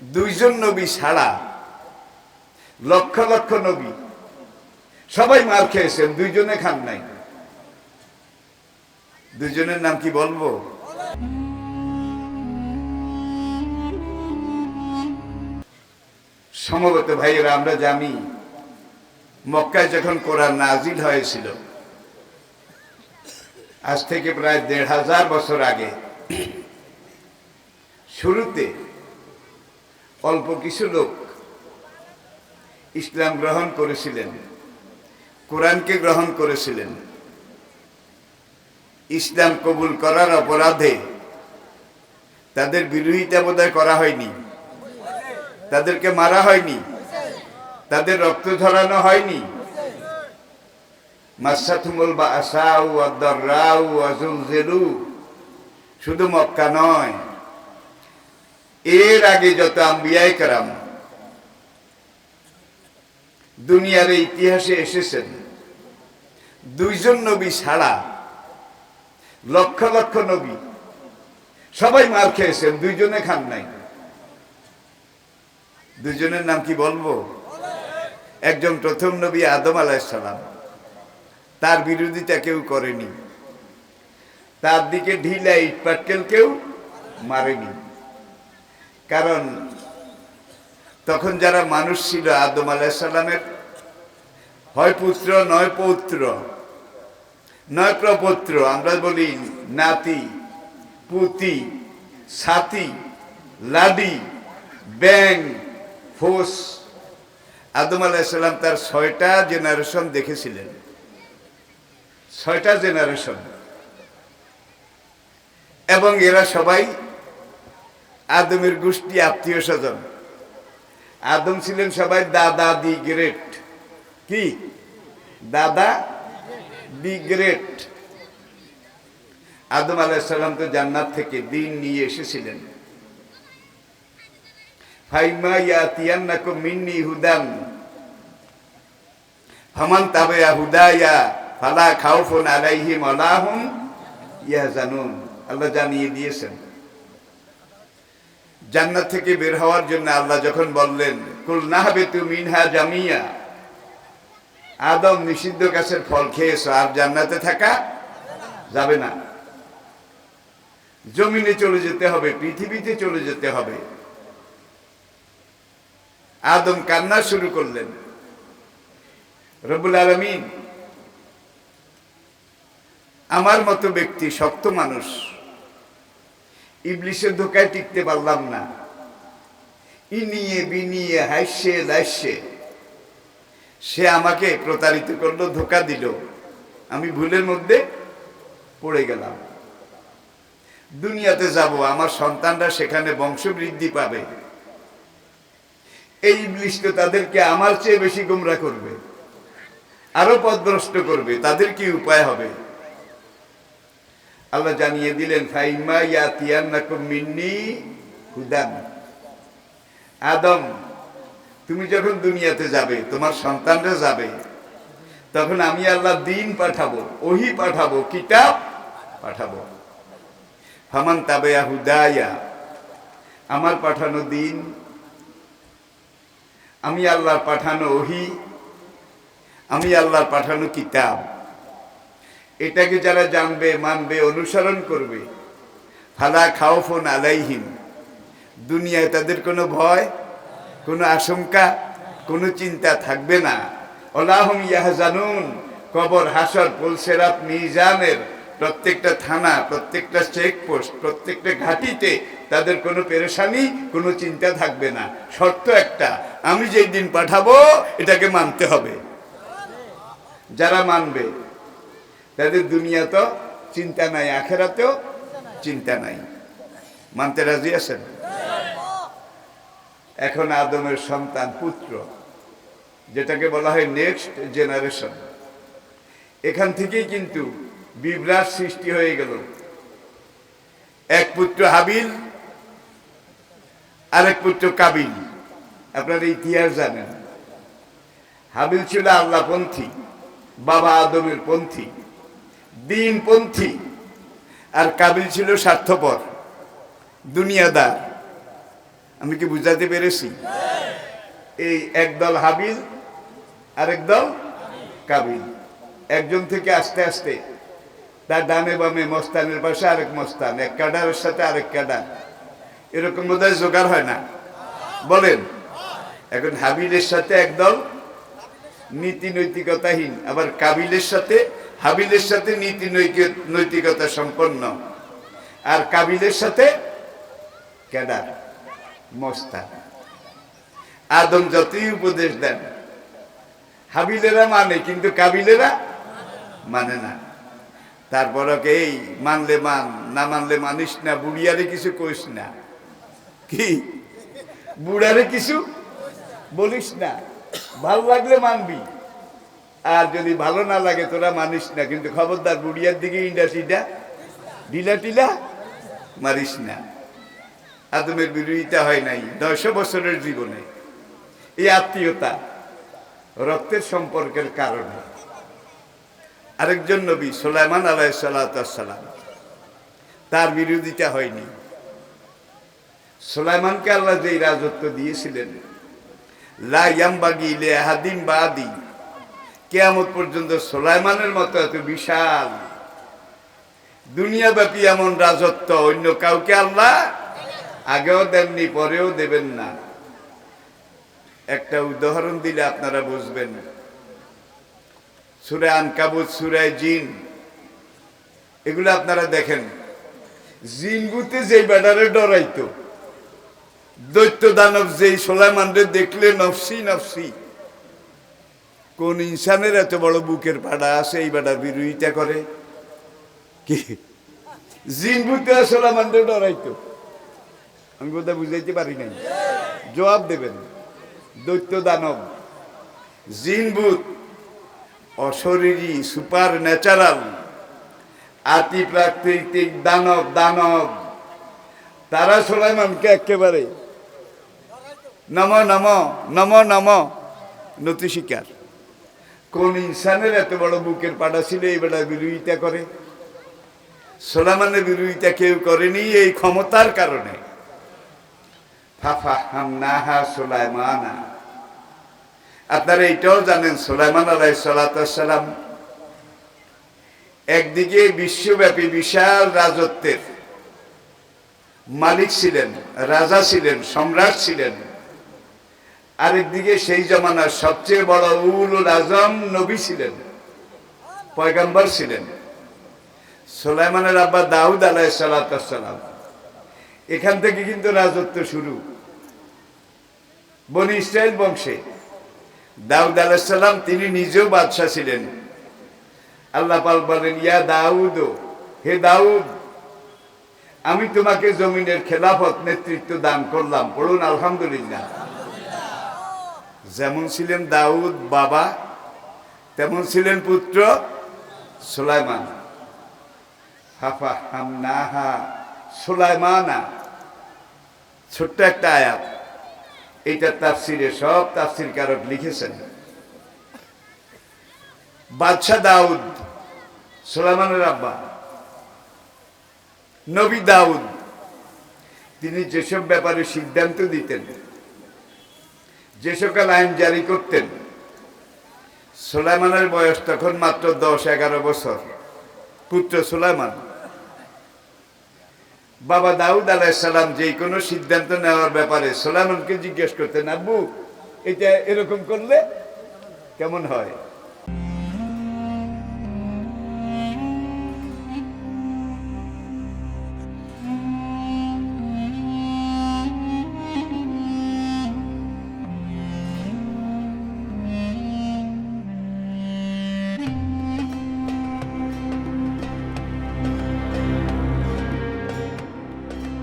দুইজন নবী ছাড়া লক্ষ লক্ষ নবী। সবাই মার খেয়েছেন, দুইজনে খান নাই। দুজনের নাম কি বলব? সমবেত ভাইয়েরা, আমরা জানি, মক্কায় যখন কোরআন নাজিল হয়েছিল, আজ থেকে প্রায় দেড় হাজার বছর আগে, শুরুতে অল্প কিছু লোক ইসলাম গ্রহণ করেছিলেন, কোরআনকে গ্রহণ করেছিলেন। ইসলাম কবুল করার অপরাধে তাদের বিরোধিতা বোধহয় করা হয়নি, তাদেরকে মারা হয়নি, তাদের রক্ত ঝরানো হয়নি। মাসাথুমুল বা আসাউ আদরাউ আজুলজেলু শুধু মক্কা নয় এর আগে যত আম্বিয়াই কারাম দুনিয়ার ইতিহাসে এসেছেন, দুইজন নবী ছাড়া লক্ষ লক্ষ নবী সবাই মার খেয়েছেন, দুইজনে খান নাই। দুজনের নাম কি বলব? একজন প্রথম নবী আদম আলাইসালাম তার বিরোধিতা কেউ করেনি। তার দিকে ঢিলা ইট পাটকেল কেউ মারেনি। কারণ তখন যারা মানুষ ছিল, আদম আলাইসাল্লামের হয় পুত্র, নয় পৌত্র, নয় প্রপৌত্র, আমরা বলি নাতি, পুতি, সাথী, লাডি, ব্যাং ফোস আদম আলাইসাল্লাম তার ছয়টা জেনারেশন দেখেছিলেন। ছয়টা জেনারেশন। এবং এরা সবাই আদমের গোষ্ঠী আত্মীয় স্বজন। আদম ছিলেন সবাই দাদা দি গ্রেট। কি? দাদা দি গ্রেট। আদম আলাইসাল্লাম তো জান্নাত থেকে দিন নিয়ে এসেছিলেন। মিন্নি ফালা আল্লাহ জানিয়ে দিয়েছেন। জান্নাত থেকে বের হওয়ার জন্য আল্লাহ যখন বললেন, কুল নাহবে তু মিনহা জামিয়া আদম নিষিদ্ধ গাছের ফল খেয়েছো, আর জান্নাতে থাকা যাবে না। জমিনে চলে যেতে হবে, পৃথিবীতে চলে যেতে হবে। আদম কান্না শুরু করলেন। রবুল আলমিন, আমার মতো ব্যক্তি শক্ত মানুষ ইবলিশের ধোকায় টিকতে পারলাম না। ইনিয়ে বিনিয়ে হাসছে লাসছে সে আমাকে প্রতারিত করল, ধোকা দিল। আমি ভুলের মধ্যে পড়ে গেলাম। দুনিয়াতে যাব, আমার সন্তানরা সেখানে বংশবৃদ্ধি পাবে। এই ইবলিশ তো তাদেরকে আমার চেয়ে বেশি গোমরা করবে। আরও পথভ্রষ্ট করবে, তাদের কি উপায় হবে? আল্লাহ জানিয়ে দিলেন মিন্নি আদম, তুমি যখন দুনিয়াতে যাবে, তোমার সন্তানরা যাবে, তখন আমি আল্লাহ দিন পাঠাবো, ওহি পাঠাবো, কিতাব পাঠাবো। ফামান তাবেয়া হুদায়া, আমার পাঠানো দিন, আমি আল্লাহর পাঠানো ওহি, আমি আল্লাহর পাঠানো কিতাব। এটাকে যারা জানবে, মানবে, অনুসরণ করবে, ফালা খাওফোন আলাইহিম। দুনিয়ায় তাদের কোনো ভয়, কোনো আশঙ্কা, কোনো চিন্তা থাকবে না। অলাহম ইয়াহজানুন, কবর, হাসর, পুলসেরাত, মিজানের প্রত্যেকটা থানা, প্রত্যেকটা চেকপোস্ট, প্রত্যেকটা ঘাটিতে তাদের কোনো পেরেশানি, কোনো চিন্তা থাকবে না। শর্ত একটা, আমি যেই দিন পাঠাবো, এটাকে মানতে হবে। যারা মানবে তাদের দুনিয়া তো চিন্তা নাই, আখেরাতেও চিন্তা নাই। মানতে রাজি আছেন? এখন আদমের সন্তান, পুত্র, যেটাকে বলা হয় নেক্সট জেনারেশন এখান থেকেই কিন্তু বিভ্রাট সৃষ্টি হয়ে গেল। এক পুত্র হাবিল, আরেক পুত্র কাবিল। আপনারা ইতিহাস জানেন। হাবিল ছিল আল্লাহপন্থী, বাবা আদমের পন্থী। দিনপন্থী আর কাবিল ছিল স্বার্থপর, দুনিয়াদার। আমি কি বুঝাতে পেরেছি? এই একদল হাবিল আর দল কাবিল। একজন থেকে আস্তে আস্তে তার ডানে বামে মস্তানের পাশে আরেক মস্তান, এক ক্যাডারের সাথে আরেক ক্যাডার। এরকম বোধহয় জোগাড় হয় না। বলেন, এখন হাবিলের সাথে একদল নীতি নৈতিকতাহীন আবার কাবিলের সাথে, হাবিলের সাথে নীতি নৈতিক- নৈতিকতা সম্পন্ন। আর কাবিলের সাথে ক্যাডার, মস্তান। আদম যতই উপদেশ দেন, হাবিলেরা মানে কিন্তু কাবিলেরা মানে না। তারপর এই, মানলে মান, না মানলে মানিস না, বুড়িয়ারে কিছু কইস না। কি? বুড়ারে কিছু বলিস না। ভালো লাগলে মানবি। আর যদি ভালো না লাগে, তোরা মানিস না। কিন্তু খবরদার বুড়িয়ার দিকে ইন্ডা সিডা ঢিলা টিলা মারিস না। আদমের বিরোধিতা হয় নাই নয়শো বছরের জীবনে। এই আত্মীয়তা রক্তের সম্পর্কের কারণে। আরেকজন নবী সোলাইমান আলাই সালাম, তার বিরোধিতা হয়নি। সোলাইমানকে আল্লাহ যেই রাজত্ব দিয়েছিলেন কেয়ামত পর্যন্ত সোলাইমানের মতো এত বিশাল। দুনিয়াব্যাপী এমন রাজত্ব অন্য কাউকে আল্লাহ আগেও দেননি, পরেও দেবেন না। একটা উদাহরণ দিলে আপনারা বুঝবেন। সুরে আনকাবুত সুরায় জিন। এগুলো আপনারা দেখেন। জিনগুতে যেই ব্যাটারে ডরাইতো দৈত্য দানব যেই সোলাইমানরে দেখলে নফসি নফসি। কোন ইনসানের এত বড় বুকের পাড়া আছে, এই বেটার বিরোধিতা করে? কি? জিন ভূতে সোলাইমানরে ডরাইতো। আমি বোধহয় বুঝাইতে পারি নাই। জবাব দেবেন। দৈত্য দানব জিন ভূত অশরীরী, সুপার ন্যাচারাল আতি প্রাকৃতিক দানব দানব। তারা সোলাইমানকে একেবারে নম নম নম নম। নতি শিকার। কোন ইনসানের এত বড় বুকের পাড়া ছিল এই বিরোধিতা করে? সোলাইমানের বিরোধিতা কেউ করেনি এই ক্ষমতার কারণে। আপনারা এইটাও জানেন, সোলাইমান আলাই একদিকে বিশ্বব্যাপী বিশাল রাজত্বের মালিক ছিলেন, রাজা ছিলেন, সম্রাট ছিলেন আরেকদিকে সেই জমানার সবচেয়ে বড় উল আজম নবী ছিলেন, পয়গাম্বর ছিলেন। সোলাইমানের আব্বা দাউদ আলাই সালাম। এখান থেকে কিন্তু রাজত্ব শুরু। বনি ইসরায়েল বংশে। দাউদ আলাইসাল্লাম তিনি নিজেও বাদশাহ ছিলেন। আল্লাহ পাল বলেন, ইয়া দাউদ, হে দাউদ, আমি তোমাকে জমিনের খেলাফত নেতৃত্ব দান করলাম। পড়ুন আলহামদুলিল্লাহ। যেমন ছিলেন দাউদ বাবা, তেমন ছিলেন পুত্র সুলাইমান। হাফা হাম না হামনাহা সুলাইমানা। ছোট্ট একটা আয়াত। এটা তাফসিরে সব তাফসির কারক লিখেছেন। বাদশাহ দাউদ, সুলাইমানের আব্বা। নবী দাউদ, তিনি যেসব ব্যাপারে সিদ্ধান্ত দিতেন যে সকল আইন জারি করতেন, সুলাইমানের বয়স তখন মাত্র দশ এগারো বছর, পুত্র সুলাইমান। বাবা দাউদ সালাম যে কোনো সিদ্ধান্ত নেওয়ার ব্যাপারে সোলাইমানকে জিজ্ঞেস করতেন, আব্বু, এটা এরকম করলে কেমন হয়?